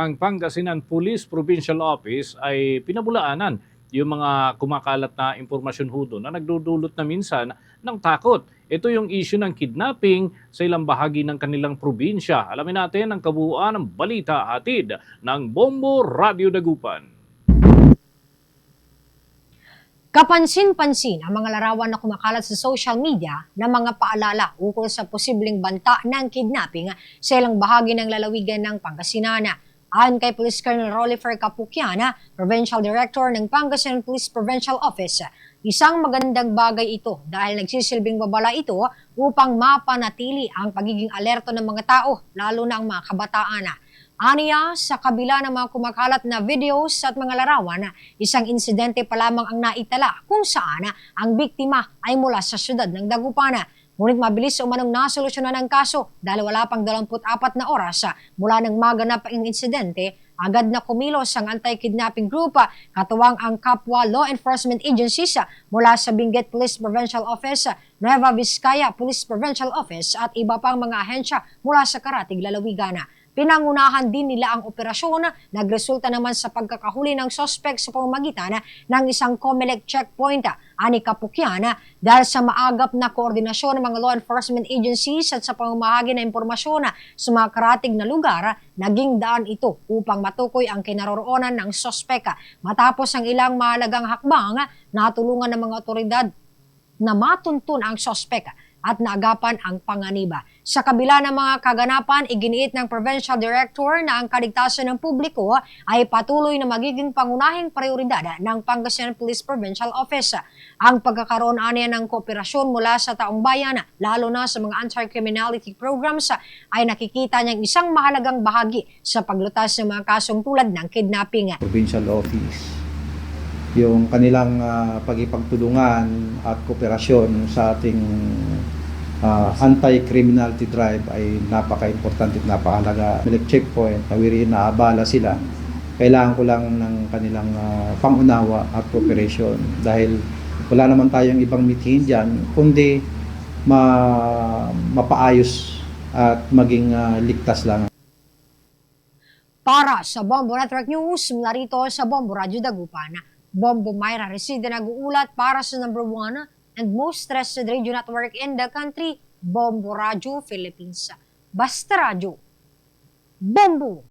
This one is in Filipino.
Ang Pangasinan Police Provincial Office ay pinabulaanan yung mga kumakalat na impormasyon ho doon na nagdudulot na minsan ng takot. Ito yung issue ng kidnapping sa ilang bahagi ng kanilang probinsya. Alamin natin ang kabuuan ng balita hatid ng Bombo Radio Dagupan. Kapansin-pansin ang mga larawan na kumakalat sa social media na mga paalala ukol sa posibleng banta ng kidnapping sa ilang bahagi ng lalawigan ng Pangasinan. Ayon kay Police Colonel Rolifer Capukiana, Provincial Director ng Pangasinan Police Provincial Office, isang magandang bagay ito dahil nagsisilbing babala ito upang mapanatili ang pagiging alerto ng mga tao, lalo na ang mga kabataan. Aniya, sa kabila ng mga kumakalat na videos at mga larawan, isang insidente pa lamang ang naitala kung saan ang biktima ay mula sa syudad ng Dagupana. Ngunit mabilis umanong nasolusyonan ang kaso dahil wala pang 24 na oras mula nang maganap ang insidente, agad na kumilos ang anti-kidnapping group, katuwang ang kapwa law enforcement agencies mula sa Benguet Police Provincial Office, Nueva Vizcaya Police Provincial Office at iba pang mga ahensya mula sa Karatig, Lalawigan. Pinangunahan din nila ang operasyon na nagresulta naman sa pagkakahuli ng sospek sa pamamagitan ng isang COMELEC checkpoint ani Kapukiana dahil sa maagap na koordinasyon ng mga law enforcement agencies at sa pamamahagi na impormasyon sa mga karatig na lugar, naging daan ito upang matukoy ang kinaroroonan ng sospek. Matapos ang ilang mahalagang hakbang, natulungan ng mga otoridad na matuntun ang sospek at naagapan ang panganiba. Sa kabila ng mga kaganapan, iginiit ng Provincial Director na ang kaligtasan ng publiko ay patuloy na magiging pangunahing prioridad ng Pangasinan Police Provincial Office. Ang pagkakaroon aniya ng kooperasyon mula sa taong bayan, lalo na sa mga anti-criminality programs, ay nakikita niyang isang mahalagang bahagi sa paglutas ng mga kasong tulad ng kidnapping. provincial office yung kanilang ah, pagipagtulungan at kooperasyon sa ating ah, anti-criminality drive ay napaka-importante at napakahalaga. Milik checkpoint, nawiri na abala sila. Kailangan ko lang ng kanilang ah, pangunawa at cooperation dahil wala naman tayong ibang mithin dyan, kundi ma mapaayos at maging ah, ligtas lang Para sa Bombo Network News, mula rito sa Bombo Radio Dagupan, Bombo Myra Resida nag-uulat para sa number one and most trusted radio network in the country, Bombo Radio Philippines. Basta Radio. Bombo!